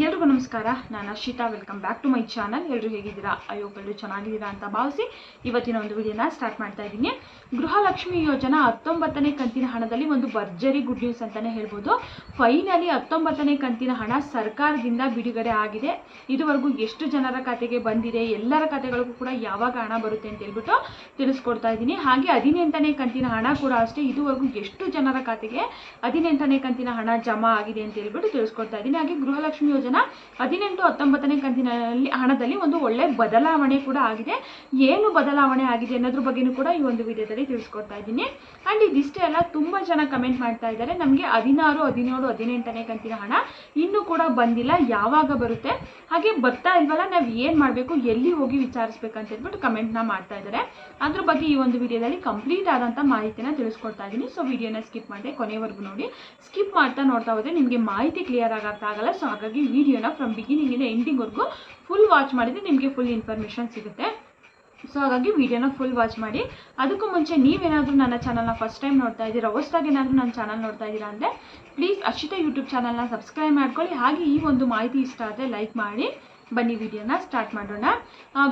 ಎಲ್ರಿಗೂ ನಮಸ್ಕಾರ. ನಾನು Arshitha welcome back to my channel ಎಲ್ಲರೂ ಹೇಗಿದ್ದೀರಾ? ಅಯ್ಯೋ ಎಲ್ಲರೂ ಚೆನ್ನಾಗಿದ್ದೀರಾ ಅಂತ ಭಾವಿಸಿ ಇವತ್ತಿನ ಒಂದು ವಿಡಿಯೋನ ಸ್ಟಾರ್ಟ್ ಮಾಡ್ತಾ ಇದ್ದೀನಿ. ಗೃಹಲಕ್ಷ್ಮಿ ಯೋಜನಾ ಹತ್ತೊಂಬತ್ತನೇ ಕಂತಿನ ಹಣದಲ್ಲಿ ಒಂದು ಭರ್ಜರಿ ಗುಡ್ ನ್ಯೂಸ್ ಅಂತಲೇ ಹೇಳ್ಬೋದು. ಫೈನಲಿ ಹತ್ತೊಂಬತ್ತನೇ ಕಂತಿನ ಹಣ ಸರ್ಕಾರದಿಂದ ಬಿಡುಗಡೆ ಆಗಿದೆ. ಇದುವರೆಗೂ ಎಷ್ಟು ಜನರ ಖಾತೆಗೆ ಬಂದಿದೆ, ಎಲ್ಲರ ಖಾತೆಗಳಿಗೂ ಕೂಡ ಯಾವಾಗ ಹಣ ಬರುತ್ತೆ ಅಂತ ಹೇಳ್ಬಿಟ್ಟು ತಿಳಿಸ್ಕೊಡ್ತಾ ಇದ್ದೀನಿ. ಹಾಗೆ ಹದಿನೆಂಟನೇ ಕಂತಿನ ಹಣ ಕೂಡ ಅಷ್ಟೇ, ಇದುವರೆಗೂ ಎಷ್ಟು ಜನರ ಖಾತೆಗೆ ಹದಿನೆಂಟನೇ ಕಂತಿನ ಹಣ ಜಮಾ ಆಗಿದೆ ಅಂತ ಹೇಳ್ಬಿಟ್ಟು ತಿಳಿಸ್ಕೊಡ್ತಾ ಇದ್ದೀನಿ. ಹಾಗೆ ಗೃಹಲಕ್ಷ್ಮಿ ಯೋಜನಾ ಹದಿನೆಂಟು, ಹತ್ತೊಂಬತ್ತನೇ ಕಂತಿನಲ್ಲಿ, ಹಣದಲ್ಲಿ ಒಂದು ಒಳ್ಳೆ ಬದಲಾವಣೆ ಕೂಡ ಆಗಿದೆ. ಏನು ಬದಲಾವಣೆ ಆಗಿದೆ ಅನ್ನೋದ್ರ ಬಗ್ಗೆನೂ ಕೂಡ ಈ ಒಂದು ವಿಡಿಯೋದಲ್ಲಿ ತಿಳಿಸ್ಕೊಡ್ತಾ ಇದ್ದೀನಿ. ಆ್ಯಂಡ್ ಇದಿಷ್ಟೇ ಅಲ್ಲ, ತುಂಬ ಜನ ಕಮೆಂಟ್ ಮಾಡ್ತಾ ಇದ್ದಾರೆ, ನಮಗೆ ಹದಿನಾರು, ಹದಿನೇಳು, ಹದಿನೆಂಟನೇ ಕಂತಿನ ಹಣ ಇನ್ನೂ ಕೂಡ ಬಂದಿಲ್ಲ, ಯಾವಾಗ ಬರುತ್ತೆ? ಹಾಗೆ ಬರ್ತಾ ಇಲ್ವಲ್ಲ, ನಾವು ಏನು ಮಾಡಬೇಕು, ಎಲ್ಲಿ ಹೋಗಿ ವಿಚಾರಿಸ್ಬೇಕಂತ ಹೇಳ್ಬಿಟ್ಟು ಕಮೆಂಟ್ನ ಮಾಡ್ತಾ ಇದ್ದಾರೆ. ಅದ್ರ ಬಗ್ಗೆ ಈ ಒಂದು ವಿಡಿಯೋದಲ್ಲಿ ಕಂಪ್ಲೀಟ್ ಆದಂಥ ಮಾಹಿತಿನ ತಿಳಿಸ್ಕೊಡ್ತಾ ಇದ್ದೀನಿ. ಸೊ ವಿಡಿಯೋನ ಸ್ಕಿಪ್ ಮಾಡಿದೆ ಕೊನೆವರೆಗೂ ನೋಡಿ. ಸ್ಕಿಪ್ ಮಾಡ್ತಾ ನೋಡ್ತಾ ಹೋದರೆ ನಿಮಗೆ ಮಾಹಿತಿ ಕ್ಲಿಯರ್ ಆಗಲ್ಲ. ಸೊ ಹಾಗಾಗಿ ವಿಡಿಯೋನ ಫ್ರಮ್ ಬಿಗಿನಿಂಗಿಂದ ಎಂಡಿಂಗ್ವರೆಗೂ ಫುಲ್ ವಾಚ್ ಮಾಡಿದರೆ ನಿಮಗೆ ಫುಲ್ ಇನ್ಫಾರ್ಮೇಷನ್ ಸಿಗುತ್ತೆ. ಸೊ ಹಾಗಾಗಿ ವಿಡಿಯೋನ ಫುಲ್ ವಾಚ್ ಮಾಡಿ. ಅದಕ್ಕೂ ಮುಂಚೆ ನೀವೇನಾದರೂ ನನ್ನ ಚಾನಲ್ನ ಫಸ್ಟ್ ಟೈಮ್ ನೋಡ್ತಾ ಇದ್ದೀರಾ, ಹೊಸ್ದಾಗಿ ಏನಾದರೂ ನನ್ನ ಚಾನಲ್ ನೋಡ್ತಾ ಇದ್ದೀರಾ ಅಂದರೆ ಪ್ಲೀಸ್ ಅಕ್ಷಿತ ಯೂಟ್ಯೂಬ್ ಚಾನಲ್ನ ಸಬ್ಸ್ಕ್ರೈಬ್ ಮಾಡ್ಕೊಳ್ಳಿ. ಹಾಗೆ ಈ ಒಂದು ಮಾಹಿತಿ ಇಷ್ಟ ಆದರೆ ಲೈಕ್ ಮಾಡಿ. ಬನ್ನಿ ವಿಡಿಯೋನ ಸ್ಟಾರ್ಟ್ ಮಾಡೋಣ.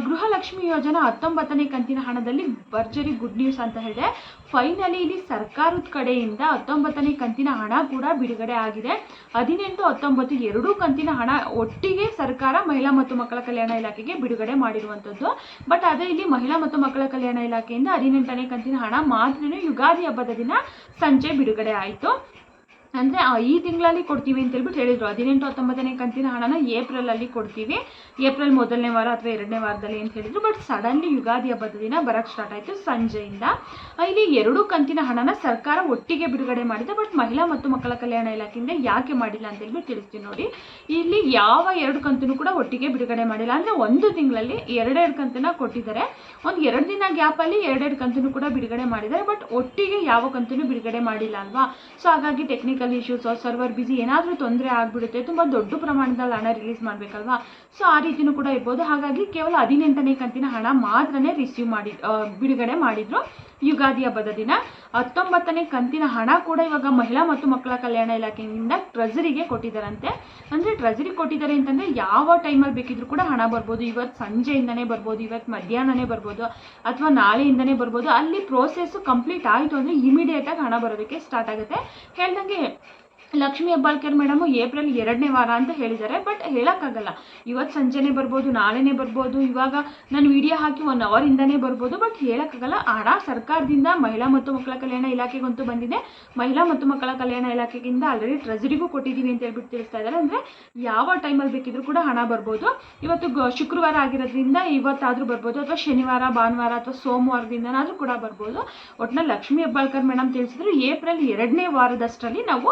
ಗೃಹಲಕ್ಷ್ಮಿ ಯೋಜನಾ ಹತ್ತೊಂಬತ್ತನೇ ಕಂತಿನ ಹಣದಲ್ಲಿ ಭರ್ಜರಿ ಗುಡ್ ನ್ಯೂಸ್ ಅಂತ ಹೇಳಿದೆ. ಫೈನಲಿ ಇಲ್ಲಿ ಸರ್ಕಾರದ ಕಡೆಯಿಂದ ಹತ್ತೊಂಬತ್ತನೇ ಕಂತಿನ ಹಣ ಕೂಡ ಬಿಡುಗಡೆ ಆಗಿದೆ. ಹದಿನೆಂಟು, ಹತ್ತೊಂಬತ್ತು ಎರಡೂ ಕಂತಿನ ಹಣ ಒಟ್ಟಿಗೆ ಸರ್ಕಾರ ಮಹಿಳಾ ಮತ್ತು ಮಕ್ಕಳ ಕಲ್ಯಾಣ ಇಲಾಖೆಗೆ ಬಿಡುಗಡೆ ಮಾಡಿರುವಂಥದ್ದು ಬಟ್ ಅದೇ ಇಲ್ಲಿ ಮಹಿಳಾ ಮತ್ತು ಮಕ್ಕಳ ಕಲ್ಯಾಣ ಇಲಾಖೆಯಿಂದ ಹದಿನೆಂಟನೇ ಕಂತಿನ ಹಣ ಮಾತ್ರ ಯುಗಾದಿ ಹಬ್ಬದ ದಿನ ಸಂಜೆ ಬಿಡುಗಡೆ ಆಯಿತು. ಅಂದರೆ ಈ ತಿಂಗಳಲ್ಲಿ ಕೊಡ್ತೀವಿ ಅಂತ ಹೇಳ್ಬಿಟ್ಟು ಹೇಳಿದ್ರು. ಹದಿನೆಂಟು, ಹತ್ತೊಂಬತ್ತನೇ ಕಂತಿನ ಹಣನ ಏಪ್ರಿಲಲ್ಲಿ ಕೊಡ್ತೀವಿ. ಏಪ್ರಿಲ್ ಮೊದಲನೇ ವಾರ ಅಥವಾ ಎರಡನೇ ವಾರದಲ್ಲಿ ಅಂತ ಹೇಳಿದ್ರು. ಬಟ್ ಸಡನ್ಲಿ ಯುಗಾದಿ ಹಬ್ಬದ ದಿನ ಬರೋಕ್ಕೆ ಸ್ಟಾರ್ಟ್ ಆಯಿತು ಸಂಜೆಯಿಂದ. ಇಲ್ಲಿ ಎರಡು ಕಂತಿನ ಹಣನ ಸರ್ಕಾರ ಒಟ್ಟಿಗೆ ಬಿಡುಗಡೆ ಮಾಡಿದೆ. ಬಟ್ ಮಹಿಳಾ ಮತ್ತು ಮಕ್ಕಳ ಕಲ್ಯಾಣ ಇಲಾಖೆಯಿಂದ ಯಾಕೆ ಮಾಡಿಲ್ಲ ಅಂತ ಹೇಳ್ಬಿಟ್ಟು ತಿಳಿಸ್ತೀನಿ ನೋಡಿ. ಇಲ್ಲಿ ಯಾವ ಎರಡು ಕಂತಿನೂ ಕೂಡ ಒಟ್ಟಿಗೆ ಬಿಡುಗಡೆ ಮಾಡಿಲ್ಲ. ಅಂದರೆ ಒಂದು ತಿಂಗಳಲ್ಲಿ ಎರಡೆರಡು ಕಂತನ್ನ ಕೊಟ್ಟಿದ್ದಾರೆ. ಒಂದು ಎರಡು ದಿನ ಗ್ಯಾಪಲ್ಲಿ ಎರಡೆರಡು ಕಂತನ್ನು ಕೂಡ ಬಿಡುಗಡೆ ಮಾಡಿದ್ದಾರೆ. ಬಟ್ ಒಟ್ಟಿಗೆ ಯಾವ ಕಂತಿನೂ ಬಿಡುಗಡೆ ಮಾಡಿಲ್ಲ ಅಲ್ವಾ? ಸೊ ಹಾಗಾಗಿ ಟೆಕ್ನಿಕಲ್ ಇಶ್ಯೂಸ್ ಸರ್ವರ್ ಬಿಸಿ ಏನಾದರೂ ತೊಂದರೆ ಆಗಿಬಿಡುತ್ತೆ, ತುಂಬ ದೊಡ್ಡ ಪ್ರಮಾಣದಲ್ಲಿ ಹಣ ರಿಲೀಸ್ ಮಾಡಬೇಕಲ್ವಾ? ಸೊ ಆ ರೀತಿಯೂ ಕೂಡ ಇರ್ಬೋದು. ಹಾಗಾಗಿ ಕೇವಲ ಹದಿನೆಂಟನೇ ಕಂತಿನ ಹಣ ಮಾತ್ರನೇ ರಿಸೀವ್ ಮಾಡಿ ಬಿಡುಗಡೆ ಮಾಡಿದ್ರು. ಯುಗಾದಿ ಹಬ್ಬದ ದಿನ ಹತ್ತೊಂಬತ್ತನೇ ಕಂತಿನ ಹಣ ಕೂಡ ಇವಾಗ ಮಹಿಳಾ ಮತ್ತು ಮಕ್ಕಳ ಕಲ್ಯಾಣ ಇಲಾಖೆಯಿಂದ ಟ್ರೆಜರಿಗೆ ಕೊಟ್ಟಿದ್ದಾರಂತೆ. ಅಂದರೆ ಟ್ರೆಜರಿಗೆ ಕೊಟ್ಟಿದ್ದಾರೆ ಅಂತಂದರೆ ಯಾವ ಟೈಮಲ್ಲಿ ಬೇಕಿದ್ರು ಕೂಡ ಹಣ ಬರ್ಬೋದು. ಇವತ್ತು ಸಂಜೆಯಿಂದನೇ ಬರ್ಬೋದು ಇವತ್ತು ಮಧ್ಯಾಹ್ನನೇ ಬರ್ಬೋದು, ಅಥವಾ ನಾಳೆಯಿಂದನೇ ಬರ್ಬೋದು. ಅಲ್ಲಿ ಪ್ರೋಸೆಸ್ ಕಂಪ್ಲೀಟ್ ಆಯಿತು ಅಂದರೆ ಇಮಿಡಿಯೇಟಾಗಿ ಹಣ ಬರೋದಕ್ಕೆ ಸ್ಟಾರ್ಟ್ ಆಗುತ್ತೆ. ಹೇಳ್ದಂಗೆ ಲಕ್ಷ್ಮೀ ಹೆಬ್ಬಾಳ್ಕರ್ ಮೇಡಮ್ ಏಪ್ರಿಲ್ ಎರಡನೇ ವಾರ ಅಂತ ಹೇಳಿದ್ದಾರೆ, ಬಟ್ ಹೇಳೋಕ್ಕಾಗಲ್ಲ. ಇವತ್ತು ಸಂಜೆನೇ ಬರ್ಬೋದು, ನಾಳೆನೇ ಬರ್ಬೋದು, ಇವಾಗ ನಾನು ವಿಡಿಯೋ ಹಾಕಿ ಒನ್ ಅವರಿಂದನೇ ಬರ್ಬೋದು, ಬಟ್ ಹೇಳೋಕ್ಕಾಗಲ್ಲ. ಹಣ ಸರ್ಕಾರದಿಂದ ಮಹಿಳಾ ಮತ್ತು ಮಕ್ಕಳ ಕಲ್ಯಾಣ ಇಲಾಖೆಗಂತೂ ಬಂದಿದೆ. ಮಹಿಳಾ ಮತ್ತು ಮಕ್ಕಳ ಕಲ್ಯಾಣ ಇಲಾಖೆಗಿಂದ ಆಲ್ರೆಡಿ ಟ್ರೆಜರಿಗೂ ಕೊಟ್ಟಿದ್ದೀವಿ ಅಂತ ಹೇಳ್ಬಿಟ್ಟು ತಿಳಿಸ್ತಾ ಇದ್ದಾರೆ. ಅಂದರೆ ಯಾವ ಟೈಮಲ್ಲಿ ಬೇಕಿದ್ರೂ ಕೂಡ ಹಣ ಬರ್ಬೋದು. ಇವತ್ತು ಶುಕ್ರವಾರ ಆಗಿರೋದ್ರಿಂದ ಇವತ್ತಾದರೂ ಬರ್ಬೋದು, ಅಥವಾ ಶನಿವಾರ, ಭಾನುವಾರ, ಅಥವಾ ಸೋಮವಾರದಿಂದನಾದರೂ ಕೂಡ ಬರ್ಬೋದು. ಒಟ್ಟಿನಲ್ಲಿ ಲಕ್ಷ್ಮೀ ಹೆಬ್ಬಾಳ್ಕರ್ ಮೇಡಮ್ ತಿಳಿಸಿದ್ರು, ಏಪ್ರಿಲ್ ಎರಡನೇ ವಾರದಷ್ಟರಲ್ಲಿ ನಾವು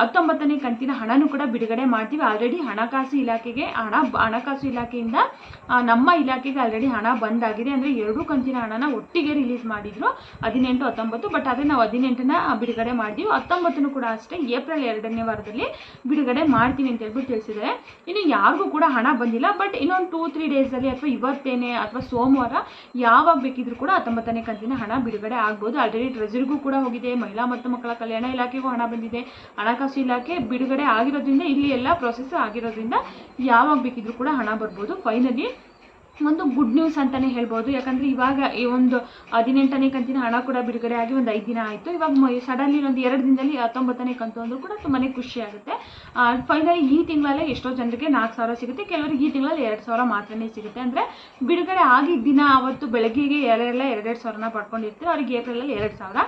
ಹತ್ತೊಂಬತ್ತನೇ ಕಂತಿನ ಹಣನೂ ಕೂಡ ಬಿಡುಗಡೆ ಮಾಡ್ತೀವಿ. ಆಲ್ರೆಡಿ ಹಣಕಾಸು ಇಲಾಖೆಗೆ ಹಣ, ಹಣಕಾಸು ಇಲಾಖೆಯಿಂದ ನಮ್ಮ ಇಲಾಖೆಗೆ ಆಲ್ರೆಡಿ ಹಣ ಬಂದಾಗಿದೆ. ಅಂದರೆ ಎರಡೂ ಕಂತಿನ ಹಣನ ಒಟ್ಟಿಗೆ ರಿಲೀಸ್ ಮಾಡಿದ್ರು ಹದಿನೆಂಟು, ಹತ್ತೊಂಬತ್ತು ಬಟ್ ಆದರೆ ನಾವು ಹದಿನೆಂಟನ ಬಿಡುಗಡೆ ಮಾಡ್ತೀವಿ. ಹತ್ತೊಂಬತ್ತನ್ನು ಕೂಡ ಅಷ್ಟೇ ಏಪ್ರಿಲ್ ಎರಡನೇ ವಾರದಲ್ಲಿ ಬಿಡುಗಡೆ ಮಾಡ್ತೀವಿ ಅಂತ ಹೇಳ್ಬಿಟ್ಟು ತಿಳಿಸಿದ್ದಾರೆ. ಇನ್ನು ಯಾರಿಗೂ ಕೂಡ ಹಣ ಬಂದಿಲ್ಲ. ಬಟ್ ಇನ್ನೊಂದು ಟೂ ತ್ರೀ ಡೇಸಲ್ಲಿ ಅಥವಾ ಇವತ್ತೇನೆ ಅಥವಾ ಸೋಮವಾರ ಯಾವಾಗ ಬೇಕಿದ್ರು ಕೂಡ ಹತ್ತೊಂಬತ್ತನೇ ಕಂತಿನ ಹಣ ಬಿಡುಗಡೆ ಆಗ್ಬೋದು. ಆಲ್ರೆಡಿ ಟ್ರೆಜರಿಗೂ ಕೂಡ ಹೋಗಿದೆ. ಮಹಿಳಾ ಮತ್ತು ಮಕ್ಕಳ ಕಲ್ಯಾಣ ಇಲಾಖೆಗೂ ಹಣ ಬಂದಿದೆ. ಹಣಕಾಸು ಇಲಾಖೆ ಬಿಡುಗಡೆ ಆಗಿರೋದ್ರಿಂದ ಇಲ್ಲಿ ಎಲ್ಲ ಪ್ರೊಸೆಸ್ ಆಗಿರೋದ್ರಿಂದ ಯಾವಾಗ ಬೇಕಿದ್ರೂ ಕೂಡ ಹಣ ಬರ್ಬೋದು. ಫೈನಲಿ ಒಂದು ಗುಡ್ ನ್ಯೂಸ್ ಅಂತಲೇ ಹೇಳ್ಬೋದು. ಯಾಕಂದರೆ ಇವಾಗ ಈ ಒಂದು ಹದಿನೆಂಟನೇ ಕಂತಿನ ಹಣ ಕೂಡ ಬಿಡುಗಡೆ ಆಗಿ ಒಂದು ಐದು ದಿನ ಆಯಿತು. ಇವಾಗ ಸಡನ್ಲಿ ಒಂದು ಎರಡು ದಿನದಲ್ಲಿ ಹತ್ತೊಂಬತ್ತನೇ ಕಂತು ಅಂದರೂ ಕೂಡ ತುಂಬಾ ಖುಷಿ ಆಗುತ್ತೆ. ಫೈನಲಿ ಈ ತಿಂಗಳಲ್ಲೇ ಎಷ್ಟೋ ಜನರಿಗೆ ನಾಲ್ಕು ಸಾವಿರ ಸಿಗುತ್ತೆ. ಕೆಲವರಿಗೆ ಈ ತಿಂಗಳಲ್ಲಿ ಎರಡು ಸಾವಿರ ಮಾತ್ರನೇ ಸಿಗುತ್ತೆ. ಅಂದರೆ ಬಿಡುಗಡೆ ಆಗಿದ್ದ ದಿನ ಅವತ್ತು ಬೆಳಗ್ಗೆಗೆ ಎರಡೆಲ್ಲ ಎರಡೆರಡು ಸಾವಿರನ ಪಡ್ಕೊಂಡಿರ್ತೀವಿ ಅವ್ರಿಗೆ ಏಪ್ರಿಲಲ್ಲಿ ಎರಡು ಸಾವಿರ.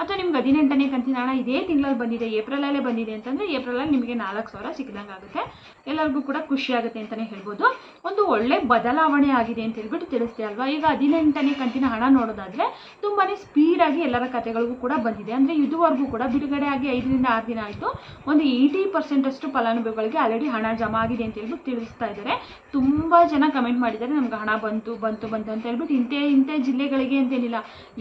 ಅಥವಾ ನಿಮ್ಗೆ ಹದಿನೆಂಟನೇ ಕಂತಿನ ಹಣ ಇದೇ ತಿಂಗಳಲ್ಲಿ ಬಂದಿದೆ, ಏಪ್ರಿಲಲ್ಲೇ ಬಂದಿದೆ ಅಂತಂದರೆ ಏಪ್ರಿಲಲ್ಲಿ ನಿಮಗೆ ನಾಲ್ಕು ಸಾವಿರ ಸಿಕ್ಕಿದಂಗೆ ಆಗುತ್ತೆ ಎಲ್ಲರಿಗೂ ಕೂಡ ಖುಷಿ ಆಗುತ್ತೆ ಅಂತಲೇ ಹೇಳ್ಬೋದು. ಒಂದು ಒಳ್ಳೆ ಬದಲಾವಣೆ ಆಗಿದೆ ಅಂತ ಹೇಳ್ಬಿಟ್ಟು ತಿಳಿಸ್ತೇ ಅಲ್ವಾ? ಈಗ ಹದಿನೆಂಟನೇ ಕಂತಿನ ಹಣ ನೋಡೋದಾದ್ರೆ ತುಂಬಾ ಸ್ಪೀಡಾಗಿ ಎಲ್ಲರ ಕತೆಗಳಿಗೂ ಕೂಡ ಬಂದಿದೆ. ಅಂದರೆ ಇದುವರೆಗೂ ಕೂಡ ಬಿಡುಗಡೆ ಆಗಿ ಐದರಿಂದ ಆರು ದಿನ ಆಯಿತು. ಒಂದು ಏಯ್ಟಿ ಪರ್ಸೆಂಟ್ ಅಷ್ಟು ಫಲಾನುಭವಿಗಳಿಗೆ ಆಲ್ರೆಡಿ ಹಣ ಜಮಾ ಆಗಿದೆ ಅಂತ ಹೇಳ್ಬಿಟ್ಟು ತಿಳಿಸ್ತಾ ಇದ್ದಾರೆ. ತುಂಬ ಜನ ಕಮೆಂಟ್ ಮಾಡಿದ್ದಾರೆ, ನಮ್ಗೆ ಹಣ ಬಂತು ಬಂತು ಬಂತು ಅಂತ ಹೇಳ್ಬಿಟ್ಟು ಇಂಥ ಇಂಥ ಜಿಲ್ಲೆಗಳಿಗೆ ಅಂತೇನಿಲ್ಲ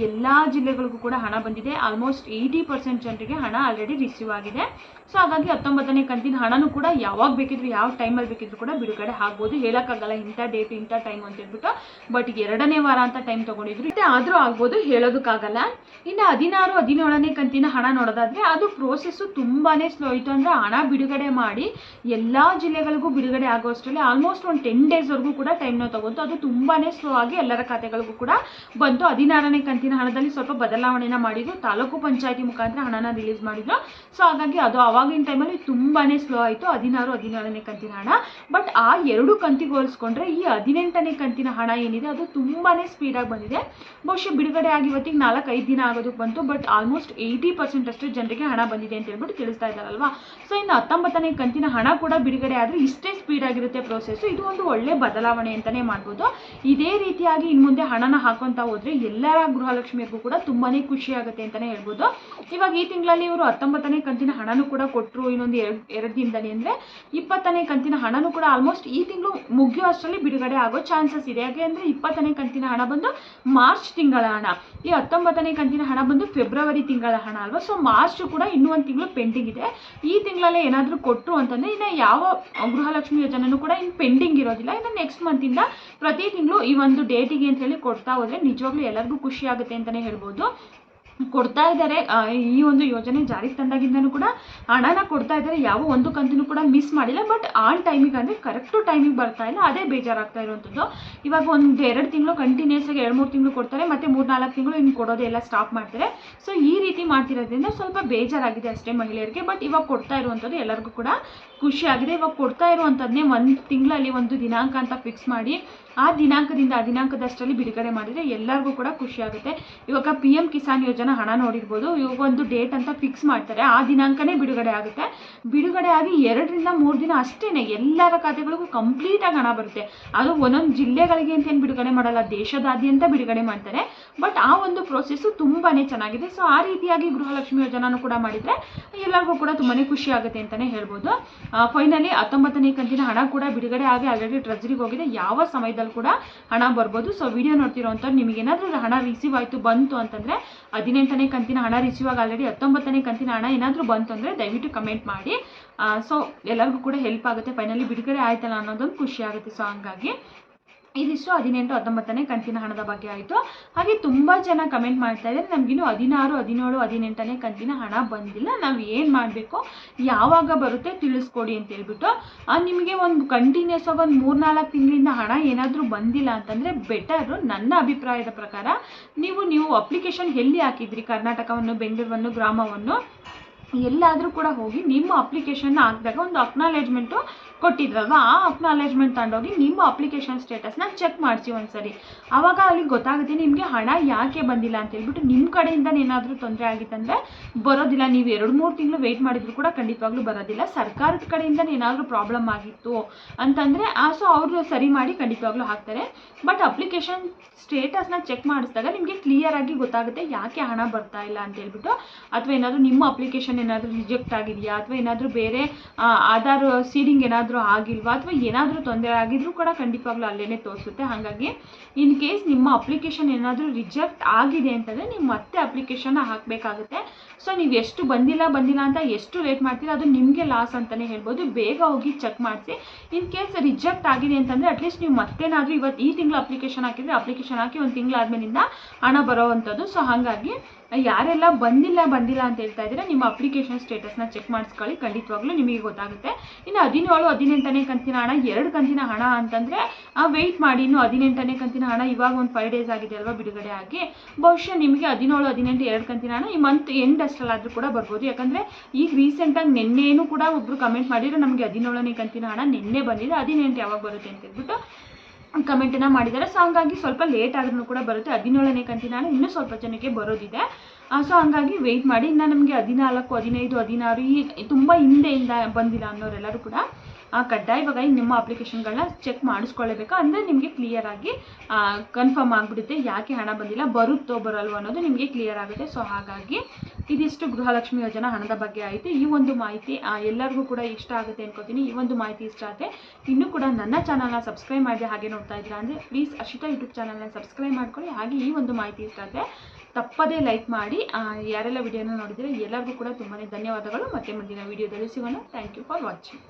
ಎಲ್ಲ ಜಿಲ್ಲೆಗಳಿಗೂ ಕೂಡ ಹಣ ಬಂದಿದೆ. ಆಲ್ಮೋಸ್ಟ್ ಏಯ್ಟಿ ಪರ್ಸೆಂಟ್ ಜನರಿಗೆ ಹಣ ಆಲ್ರೆಡಿ ರಿಸೀವ್ ಆಗಿದೆ. ಸೊ ಹಾಗಾಗಿ ಹತ್ತೊಂಬತ್ತನೇ ಕಂತಿನ ಹಣನೂ ಕೂಡ ಯಾವಾಗ ಬೇಕಿದ್ರು, ಯಾವ ಟೈಮಲ್ಲಿ ಬೇಕಿದ್ರು ಕೂಡ ಬಿಡುಗಡೆ ಆಗ್ಬೋದು. ಹೇಳೋಕ್ಕಾಗಲ್ಲ ಇಂಥ ಡೇಟ್ ಇಂಥ ಟೈಮ್ ಅಂತ ಹೇಳ್ಬಿಟ್ಟು ಬಟ್ ಎರಡನೇ ವಾರ ಅಂತ ಟೈಮ್ ತಗೊಂಡಿದ್ರು. ಮತ್ತೆ ಆದ್ರೂ ಆಗ್ಬೋದು, ಹೇಳೋದಕ್ಕಾಗಲ್ಲ. ಇನ್ನು ಹದಿನಾರು, ಹದಿನೇಳನೇ ಕಂತಿನ ಹಣ ನೋಡೋದಾದ್ರೆ, ಅದು ಪ್ರೋಸೆಸ್ಸು ತುಂಬಾನೇ ಸ್ಲೋ ಇತ್ತು ಅಂದ್ರೆ ಹಣ ಬಿಡುಗಡೆ ಮಾಡಿ, ಎಲ್ಲ ಜಿಲ್ಲೆಗಳಿಗೂ ಬಿಡುಗಡೆ ಆಗೋಷ್ಟರಲ್ಲಿ ಆಲ್ಮೋಸ್ಟ್ ಒಂದು ಟೆನ್ ಡೇಸ್ವರೆಗೂ ಕೂಡ ಟೈಮ್ನ ತಗೊಂತು ಅದು ತುಂಬಾನೇ ಸ್ಲೋ ಆಗಿ ಎಲ್ಲರ ಖಾತೆಗಳಿಗೂ ಕೂಡ ಬಂತು. ಹದಿನಾರನೇ ಕಂತಿನ ಹಣದಲ್ಲಿ ಸ್ವಲ್ಪ ಬದಲಾವಣೆನ ಮಾಡಿದ್ರು. ತಾಲೂಕು ಪಂಚಾಯತಿ ಮುಖಾಂತರ ಹಣನ ರಿಲೀಸ್ ಮಾಡಿದ್ರು. ಸೊ ಹಾಗಾಗಿ ಅದು ಅವಾಗಿನ ಟೈಮಲ್ಲಿ ತುಂಬಾನೇ ಸ್ಲೋ ಆಯಿತು, ಹದಿನಾರು, ಹದಿನೇಳನೇ ಕಂತಿನ ಹಣ. ಬಟ್ ಆ ಎರಡು ಕಂತಿಗೆ ಹೋಲಿಸ್ಕೊಂಡ್ರೆ ಈ ಹದಿನೆಂಟನೇ ಕಂತಿನ ಹಣ ಏನಿದೆ, ಅದು ತುಂಬಾನೇ ಸ್ಪೀಡಾಗಿ ಬಂದಿದೆ. ಬಹುಶಃ ಬಿಡುಗಡೆ ಆಗಿ ಇವತ್ತಿಗೆ ನಾಲ್ಕು ಐದು ದಿನ ಆಗೋದಕ್ಕೆ ಬಂತು ಬಟ್ ಆಲ್ಮೋಸ್ಟ್ ಏಯ್ಟಿ ಪರ್ಸೆಂಟ್ ಅಷ್ಟು ಜನರಿಗೆ ಹಣ ಬಂದಿದೆ ಅಂತ ಹೇಳ್ಬಿಟ್ಟು ತಿಳಿಸ್ತಾ ಇದ್ದಾರಲ್ವಾ? ಸೊ ಇನ್ನು ಹತ್ತೊಂಬತ್ತನೇ ಕಂತಿನ ಹಣ ಕೂಡ ಬಿಡುಗಡೆ ಆದರೆ ಇಷ್ಟೇ ಸ್ಪೀಡ್ ಆಗಿರುತ್ತೆ ಪ್ರೋಸೆಸ್ ಇದು ಒಂದು ಒಳ್ಳೆ ಬದಲಾವಣೆ ಅಂತಲೇ ಮಾಡ್ಬೋದು. ಇದೇ ರೀತಿಯಾಗಿ ಇನ್ನು ಮುಂದೆ ಹಣನ ಹಾಕೊಂತ ಹೋದ್ರೆ ಎಲ್ಲರ ಗೃಹಲಕ್ಷ್ಮಿಯರಿಗೂ ಕೂಡ ತುಂಬಾನೇ ಖುಷಿ ಆಗುತ್ತೆ ಅಂತಲೇ ಹೇಳ್ಬೋದು. ಇವಾಗ ಈ ತಿಂಗಳಲ್ಲಿ ಇವರು ಹತ್ತೊಂಬತ್ತನೇ ಕಂತಿನ ಹಣನೂ ಕೂಡ ಕೊಟ್ಟರು ಇನ್ನೊಂದು ಎರಡು ಎರಡು ದಿನದಲ್ಲಿ ಅಂದರೆ ಇಪ್ಪತ್ತನೇ ಕಂತಿನ ಹಣನೂ ಕೂಡ ಆಲ್ಮೋಸ್ಟ್ ಈ ತಿಂಗಳು ಮುಗಿಯೋ ಅಷ್ಟರಲ್ಲಿ ಬಿಡುಗಡೆ ಆಗೋ ಚಾನ್ಸಸ್ ಇದೆ. ಯಾಕೆ ಅಂದರೆ ಇಪ್ಪತ್ತನೇ ಕಂತಿನ ಹಣ ಬಂದು ಮಾರ್ಚ್ ತಿಂಗಳ ಹಣ. ಈ ಹತ್ತೊಂಬತ್ತನೇ ಕಂತಿನ ಹಣ ಬಂದು ಫೆಬ್ರವರಿ ತಿಂಗಳ ಹಣ ಅಲ್ವಾ? ಸೊ ಮಾರ್ಚ್ ಕೂಡ ಇನ್ನೂ ಒಂದು ತಿಂಗಳು ಪೆಂಡಿಂಗ್ ಇದೆ. ಈ ತಿಂಗಳಲ್ಲೇ ಏನಾದರೂ ಕೊಟ್ಟರು ಅಂತಂದರೆ ಇನ್ನು ಯಾವ ಗೃಹಲಕ್ಷ್ಮಿ ಯೋಜನೆನೂ ಕೂಡ ಇನ್ನು ಪೆಂಡಿಂಗ್ ಇರೋದಿಲ್ಲ. ಇನ್ನು ನೆಕ್ಸ್ಟ್ ಮಂತಿಂದ ಪ್ರತಿ ತಿಂಗಳು ಈ ಒಂದು ಡೇಟಿಗೆ ಅಂತ ಹೇಳಿ ಕೊಡ್ತಾ ಹೋದರೆ ನಿಜವಾಗ್ಲೂ ಎಲ್ಲರಿಗೂ ಖುಷಿ ಆಗುತ್ತೆ ಅಂತಲೇ ಹೇಳ್ಬೋದು. ಕೊಡ್ತಾ ಇದ್ದಾರೆ ಈ ಒಂದು ಯೋಜನೆ ಜಾರಿಗೆ ತಂದಾಗಿಂದನೂ ಕೂಡ ಹಣನ ಕೊಡ್ತಾ ಇದ್ದಾರೆ. ಯಾವ ಒಂದು ಕಂತಿನೂ ಕೂಡ ಮಿಸ್ ಮಾಡಿಲ್ಲ ಬಟ್ ಆನ್ ಟೈಮಿಗೆ ಅಂದರೆ ಕರೆಕ್ಟು ಟೈಮಿಗೆ ಬರ್ತಾ ಇಲ್ಲ. ಅದೇ ಬೇಜಾರಾಗ್ತಾ ಇರುವಂಥದ್ದು ಇವಾಗ ಒಂದು ಎರಡು ತಿಂಗಳು ಕಂಟಿನ್ಯೂಸ್ ಆಗಿ ಎರಡು ಮೂರು ತಿಂಗಳು ಕೊಡ್ತಾರೆ, ಮತ್ತೆ ಮೂರು ನಾಲ್ಕು ತಿಂಗಳು ಇನ್ನು ಕೊಡೋದೇ ಎಲ್ಲ ಸ್ಟಾಪ್ ಮಾಡ್ತಾರೆ. ಸೊ ಈ ರೀತಿ ಮಾಡ್ತಿರೋದ್ರಿಂದ ಸ್ವಲ್ಪ ಬೇಜಾರಾಗಿದೆ ಅಷ್ಟೇ ಮಹಿಳೆಯರಿಗೆ ಬಟ್ ಇವಾಗ ಕೊಡ್ತಾ ಇರುವಂಥದ್ದು ಎಲ್ಲರಿಗೂ ಕೂಡ ಖುಷಿ ಆಗಿದೆ ಇವಾಗ ಕೊಡ್ತಾ ಇರುವಂಥದ್ದನ್ನೇ ಒಂದು ತಿಂಗಳಲ್ಲಿ ಒಂದು ದಿನಾಂಕ ಅಂತ ಫಿಕ್ಸ್ ಮಾಡಿ ಆ ದಿನಾಂಕದಿಂದ ಆ ದಿನಾಂಕದಷ್ಟರಲ್ಲಿ ಬಿಡುಗಡೆ ಮಾಡಿದರೆ ಎಲ್ಲರಿಗೂ ಕೂಡ ಖುಷಿ ಆಗುತ್ತೆ. ಇವಾಗ ಪಿ ಎಂ ಕಿಸಾನ್ ಯೋಜನಾ ಹಣ ನೋಡಿರ್ಬೋದು. ಇವಾಗ ಒಂದು ಡೇಟ್ ಅಂತ ಫಿಕ್ಸ್ ಮಾಡ್ತಾರೆ. ಆ ದಿನಾಂಕನೇ ಬಿಡುಗಡೆ ಆಗುತ್ತೆ. ಬಿಡುಗಡೆ ಆಗಿ ಎರಡರಿಂದ ಮೂರು ದಿನ ಅಷ್ಟೇ ಎಲ್ಲರ ಖಾತೆಗಳಿಗೂ ಕಂಪ್ಲೀಟಾಗಿ ಹಣ ಬರುತ್ತೆ. ಅದು ಒಂದೊಂದು ಜಿಲ್ಲೆಗಳಿಗೆ ಅಂತ ಏನು ಬಿಡುಗಡೆ ಮಾಡಲ್ಲ, ದೇಶದಾದ್ಯಂತ ಬಿಡುಗಡೆ ಮಾಡ್ತಾರೆ. ಬಟ್ ಆ ಒಂದು ಪ್ರೋಸೆಸ್ಸು ತುಂಬಾ ಚೆನ್ನಾಗಿದೆ. ಸೊ ಆ ರೀತಿಯಾಗಿ ಗೃಹಲಕ್ಷ್ಮಿ ಯೋಜನಾನು ಕೂಡ ಮಾಡಿದರೆ ಎಲ್ಲರಿಗೂ ಕೂಡ ತುಂಬಾ ಖುಷಿ ಆಗುತ್ತೆ ಅಂತಲೇ ಹೇಳ್ಬೋದು. ಫೈನಲಿ ಹತ್ತೊಂಬತ್ತನೇ ಕಂತಿನ ಹಣ ಕೂಡ ಬಿಡುಗಡೆ ಆಗಿ ಆಲ್ರೆಡಿ ಟ್ರೆಜರಿಗೆ ಹೋಗಿದೆ. ಯಾವ ಸಮಯದಲ್ಲಿ ಕೂಡ ಹಣ ಬರ್ಬೋದು. ಸೊ ವಿಡಿಯೋ ನೋಡ್ತಿರೋಂಥವ್ರು ನಿಮಗೆ ಏನಾದರೂ ಹಣ ರಿಸೀವ್ ಆಯಿತು, ಬಂತು ಅಂತಂದರೆ ಹದಿನೆಂಟನೇ ಕಂತಿನ ಹಣ ರಿಸೀವ್ ಆಗಿ ಆಲ್ರೆಡಿ ಹತ್ತೊಂಬತ್ತನೇ ಕಂತಿನ ಹಣ ಏನಾದರೂ ಬಂತು ಅಂದರೆ ದಯವಿಟ್ಟು ಕಮೆಂಟ್ ಮಾಡಿ. ಸೊ ಎಲ್ಲರಿಗೂ ಕೂಡ ಹೆಲ್ಪ್ ಆಗುತ್ತೆ. ಫೈನಲಿ ಬಿಡುಗಡೆ ಆಯ್ತಲ್ಲ ಅನ್ನೋದೊಂದು ಖುಷಿ ಆಗುತ್ತೆ. ಸೊ ಹಂಗಾಗಿ ಇದಿಷ್ಟು ಹದಿನೆಂಟು, ಹತ್ತೊಂಬತ್ತನೇ ಕಂತಿನ ಹಣದ ಬಗ್ಗೆ ಆಯಿತು. ಹಾಗೆ ತುಂಬ ಜನ ಕಮೆಂಟ್ ಮಾಡ್ತಾ ಇದ್ದಾರೆ. ನಮಗಿನ್ನೂ ಹದಿನಾರು, ಹದಿನೇಳು, ಹದಿನೆಂಟನೇ ಕಂತಿನ ಹಣ ಬಂದಿಲ್ಲ. ನಾವು ಏನು ಮಾಡಬೇಕು? ಯಾವಾಗ ಬರುತ್ತೆ ತಿಳಿಸ್ಕೊಡಿ ಅಂತ ಹೇಳ್ಬಿಟ್ಟು. ನಿಮಗೆ ಒಂದು ಕಂಟಿನ್ಯೂಸ್ ಆಗಿ ಒಂದು ಮೂರ್ನಾಲ್ಕು ತಿಂಗಳಿಂದ ಹಣ ಏನಾದರೂ ಬಂದಿಲ್ಲ ಅಂತಂದರೆ ಬೆಟರು ನನ್ನ ಅಭಿಪ್ರಾಯದ ಪ್ರಕಾರ ನೀವು ನೀವು ಅಪ್ಲಿಕೇಶನ್ ಎಲ್ಲಿ ಹಾಕಿದ್ರಿ? ಕರ್ನಾಟಕವನ್ನು, ಬೆಂಗಳೂರನ್ನು, ಗ್ರಾಮವನ್ನು? ಎಲ್ಲಾದರೂ ಕೂಡ ಹೋಗಿ ನಿಮ್ಮ ಅಪ್ಲಿಕೇಶನ್ನ ಹಾಕಿದಾಗ ಒಂದು ಅಕ್ನಾಲೇಜ್ಮೆಂಟು ಕೊಟ್ಟಿದ್ರಲ್ವ? ಆ ಅಕ್ನಾಲೇಜ್ಮೆಂಟ್ ತಗೊಂಡೋಗಿ ನಿಮ್ಮ ಅಪ್ಲಿಕೇಶನ್ ಸ್ಟೇಟಸ್ನ ಚೆಕ್ ಮಾಡಿಸಿ ಒಂದ್ಸರಿ. ಆವಾಗ ಅಲ್ಲಿ ಗೊತ್ತಾಗುತ್ತೆ ನಿಮಗೆ ಹಣ ಯಾಕೆ ಬಂದಿಲ್ಲ ಅಂತ ಹೇಳ್ಬಿಟ್ಟು ನಿಮ್ಮ ಕಡೆಯಿಂದ ಏನಾದರೂ ತೊಂದರೆ ಆಗಿತ್ತಂದರೆ ಬರೋದಿಲ್ಲ. ನೀವು ಎರಡು ಮೂರು ತಿಂಗಳು ವೆಯ್ಟ್ ಮಾಡಿದ್ರು ಕೂಡ ಖಂಡಿತವಾಗ್ಲೂ ಬರೋದಿಲ್ಲ. ಸರ್ಕಾರದ ಕಡೆಯಿಂದ ಏನಾದರೂ ಪ್ರಾಬ್ಲಮ್ ಆಗಿತ್ತು ಅಂತಂದರೆ, ಆ ಸೊ ಅವರು ಸರಿ ಮಾಡಿ ಖಂಡಿತವಾಗ್ಲೂ ಹಾಕ್ತಾರೆ. ಬಟ್ ಅಪ್ಲಿಕೇಶನ್ ಸ್ಟೇಟಸ್ನ ಚೆಕ್ ಮಾಡಿಸಿದಾಗ ನಿಮಗೆ ಕ್ಲಿಯರ್ ಆಗಿ ಗೊತ್ತಾಗುತ್ತೆ ಯಾಕೆ ಹಣ ಬರ್ತಾ ಇಲ್ಲ ಅಂತ ಹೇಳ್ಬಿಟ್ಟು. ಅಥವಾ ಏನಾದರೂ ನಿಮ್ಮ ಅಪ್ಲಿಕೇಶನ್ ಏನಾದರೂ ರಿಜೆಕ್ಟ್ ಆಗಿದೆಯಾ? ಅಥವಾ ಏನಾದರೂ ಬೇರೆ ಆಧಾರ್ ಸೀಡಿಂಗ್ ಏನಾದರೂ ಆಗಿಲ್ವಾ ಅಥವಾ ಏನಾದರೂ ತೊಂದರೆ ಆಗಿದ್ರೂ ಕೂಡ ಖಂಡಿತವಾಗ್ಲೂ ಅಲ್ಲೇ ತೋರಿಸುತ್ತೆ. ಹಾಗಾಗಿ ಇನ್ ಕೇಸ್ ನಿಮ್ಮ ಅಪ್ಲಿಕೇಶನ್ ಏನಾದರೂ ರಿಜೆಕ್ಟ್ ಆಗಿದೆ ಅಂತಂದರೆ ನೀವು ಮತ್ತೆ ಅಪ್ಲಿಕೇಶನ್ನ ಹಾಕಬೇಕಾಗುತ್ತೆ. ಸೊ, ನೀವು ಎಷ್ಟು ಬಂದಿಲ್ಲ ಬಂದಿಲ್ಲ ಅಂತ ಎಷ್ಟು ಲೇಟ್ ಮಾಡ್ತೀರಾ ಅದು ನಿಮಗೆ ಲಾಸ್ ಅಂತಲೇ ಹೇಳ್ಬೋದು. ಬೇಗ ಹೋಗಿ ಚೆಕ್ ಮಾಡಿಸಿ. ಇನ್ ಕೇಸ್ ರಿಜೆಕ್ಟ್ ಆಗಿದೆ ಅಂತಂದರೆ ಅಟ್ಲೀಸ್ಟ್ ನೀವು ಮತ್ತೇನಾದರೂ ಇವತ್ತು ಈ ತಿಂಗಳು ಅಪ್ಲಿಕೇಶನ್ ಹಾಕಿದರೆ ಅಪ್ಲಿಕೇಶನ್ ಹಾಕಿ ಒಂದು ತಿಂಗಳಾದ್ಮೇಲಿಂದ ಹಣ ಬರೋವಂಥದ್ದು ಸೊ, ಹಾಗಾಗಿ ಯಾರೆಲ್ಲ ಬಂದಿಲ್ಲ ಬಂದಿಲ್ಲ ಅಂತ ಹೇಳ್ತಾ ಇದ್ದೀರಾ, ನಿಮ್ಮ ಅಪ್ಲಿಕೇಶನ್ ಸ್ಟೇಟಸ್ನ ಚೆಕ್ ಮಾಡಿಸ್ಕೊಳ್ಳಿ. ಖಂಡಿತವಾಗ್ಲೂ ನಿಮಗೆ ಗೊತ್ತಾಗುತ್ತೆ. ಇನ್ನು ಹದಿನೇಳು, ಹದಿನೆಂಟನೇ ಕಂತಿನ ಹಣ, ಎರಡು ಕಂತಿನ ಹಣ ಅಂತಂದರೆ ವೆಯ್ಟ್ ಮಾಡಿ ಇನ್ನು ಹದಿನೆಂಟನೇ ಕಂತಿನ ಹಣ ಇವಾಗ ಒಂದು ಫೈವ್ ಡೇಸ್ ಆಗಿದೆ ಅಲ್ವಾ ಬಿಡುಗಡೆ ಆಗಿ. ಬಹುಶಃ ನಿಮಗೆ ಹದಿನೇಳು, ಹದಿನೆಂಟು, ಎರಡು ಕಂತಿನ ಹಣ ಈ ಮಂತ್ ಎಂಡ್ ಅಷ್ಟಲ್ಲಾದರೂ ಕೂಡ ಬರ್ಬೋದು. ಯಾಕಂದರೆ ಈಗ ರೀಸೆಂಟಾಗಿ ನಿನ್ನೆನೂ ಕೂಡ ಒಬ್ಬರು ಕಮೆಂಟ್ ಮಾಡಿದರೆ, ನಮಗೆ ಹದಿನೇಳನೇ ಕಂತಿನ ಹಣ ನಿನ್ನೆ ಬಂದಿದೆ, ಹದಿನೆಂಟು ಯಾವಾಗ ಬರುತ್ತೆ ಅಂತ ಹೇಳ್ಬಿಟ್ಟು. ಕಮೆಂಟನ್ನು ಮಾಡಿದ್ದಾರೆ. ಸೊ ಹಂಗಾಗಿ ಸ್ವಲ್ಪ ಲೇಟ್ ಆದ್ರೂ ಕೂಡ ಬರುತ್ತೆ. ಹದಿನೇಳನೇ ಕಂತಿನ ನಾನು ಇನ್ನೂ ಸ್ವಲ್ಪ ಜನಕ್ಕೆ ಬರೋದಿದೆ. ಸೊ ಹಂಗಾಗಿ ವೆಯ್ಟ್ ಮಾಡಿ. ಇನ್ನು ನಮಗೆ ಹದಿನಾಲ್ಕು ಹದಿನೈದು ಹದಿನಾರು ಈ ತುಂಬ ಹಿಂದೆಯಿಂದ ಬಂದಿಲ್ಲ ಅನ್ನೋರೆಲ್ಲರೂ ಕೂಡ ಆ, ಕಡ್ಡಾಯವಾಗಿ ನಿಮ್ಮ ಅಪ್ಲಿಕೇಶನ್ಗಳನ್ನ ಚೆಕ್ ಮಾಡಿಸ್ಕೊಳ್ಳೇಬೇಕು. ಅಂದರೆ ನಿಮಗೆ ಕ್ಲಿಯರ್ ಆಗಿ ಕನ್ಫರ್ಮ್ ಆಗಿಬಿಡುತ್ತೆ ಯಾಕೆ ಹಣ ಬಂದಿಲ್ಲ ಬರುತ್ತೋ ಬರಲ್ವೋ ಅನ್ನೋದು ನಿಮಗೆ ಕ್ಲಿಯರ್ ಆಗುತ್ತೆ. ಸೊ ಹಾಗಾಗಿ ಇದಿಷ್ಟು ಗೃಹಲಕ್ಷ್ಮಿ ಯೋಜನಾ ಹಣದ ಬಗ್ಗೆ ಆಯಿತು ಈ ಒಂದು ಮಾಹಿತಿ ಎಲ್ಲರಿಗೂ ಕೂಡ ಇಷ್ಟ ಆಗುತ್ತೆ ಅನ್ಕೋತೀನಿ. ಈ ಒಂದು ಮಾಹಿತಿ ಇಷ್ಟ ಆಗುತ್ತೆ ಇನ್ನೂ ಕೂಡ ನನ್ನ ಚಾನಲ್ನ ಸಬ್ಸ್ಕ್ರೈಬ್ ಮಾಡಿ ಹಾಗೆ ನೋಡ್ತಾ ಇದ್ದೀರಾ ಅಂದರೆ ಪ್ಲೀಸ್ ಅಶಿತಾ ಯೂಟ್ಯೂಬ್ ಚಾನಲ್ನ ಸಬ್ಸ್ಕ್ರೈಬ್ ಮಾಡ್ಕೊಳ್ಳಿ. ಹಾಗೆ ಈ ಒಂದು ಮಾಹಿತಿ ಇಷ್ಟ ಆಗುತ್ತೆ ತಪ್ಪದೇ ಲೈಕ್ ಮಾಡಿ. ಯಾರೆಲ್ಲ ವಿಡಿಯೋನ ನೋಡಿದರೆ ಎಲ್ಲರಿಗೂ ಕೂಡ ತುಂಬಾ ಧನ್ಯವಾದಗಳು. ಮತ್ತೆ ಮುಂದಿನ ವಿಡಿಯೋದಲ್ಲಿ ಸಿಗೋಣ. Thank you for watching